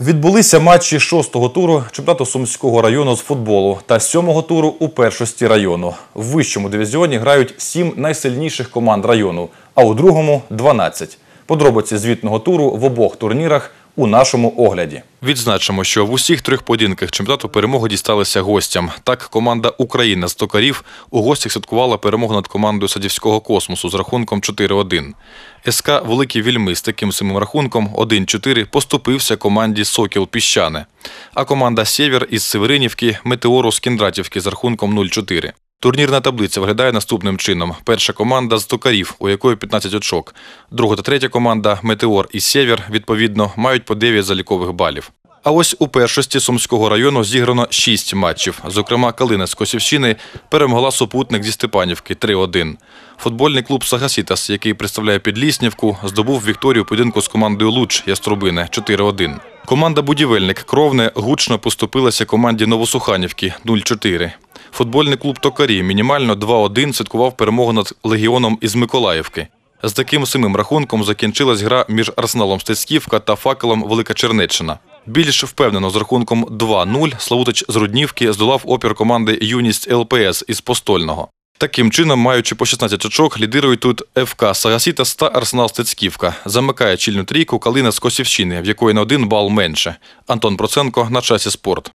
Відбулися матчі шостого туру чемпіонату Сумського району з футболу та сьомого туру у першості району. В вищому дивізіоні грають сім найсильніших команд району, а у другому – 12. Подробиці звітного туру в обох турнірах у нашому огляді. Відзначимо, що в усіх трьох поєдинках чемпіонату перемоги дісталися гостям. Так, команда Україна з токарів у гостях святкувала перемогу над командою Садівського космосу з рахунком 4-1. СК Великий Вільми з таким самим рахунком 1-4 поступився команді Сокіл Піщане. А команда Сєвєр із Северинівки Метеору з Кіндратівки з рахунком 0-4. Турнірна таблиця виглядає наступним чином. Перша команда з токарів, у якої 15 очок. Друга та третя команда Метеор і Сєвєр, відповідно, мають по 9 залікових балів. А ось у першості Сумського району зіграно 6 матчів. Зокрема, Калина з Косівщини перемогла супутник зі Степанівки 3-1. Футбольний клуб Сагасітас, який представляє Підліснівку, здобув вікторію поєдинку з командою Луч Яструбине 4-1. Команда Будівельник Кровне гучно поступилася команді Новосуханівки 0-4. Футбольний клуб Токарі мінімально 2-1 святкував перемогу над Легіоном із Миколаївки. З таким самим рахунком закінчилась гра між Арсеналом Стецьківка та факелом Велика Чернеччина. Більш впевнено з рахунком 2-0 Славутич з Руднівки здолав опір команди Юність ЛПС із Постольного. Таким чином, маючи по 16 очок, лідирують тут ФК Сагасітас та Арсенал Стецьківка. Замикає чільну трійку Калина з Косівщини, в якої на один бал менше. Антон Проценко на часі спорт.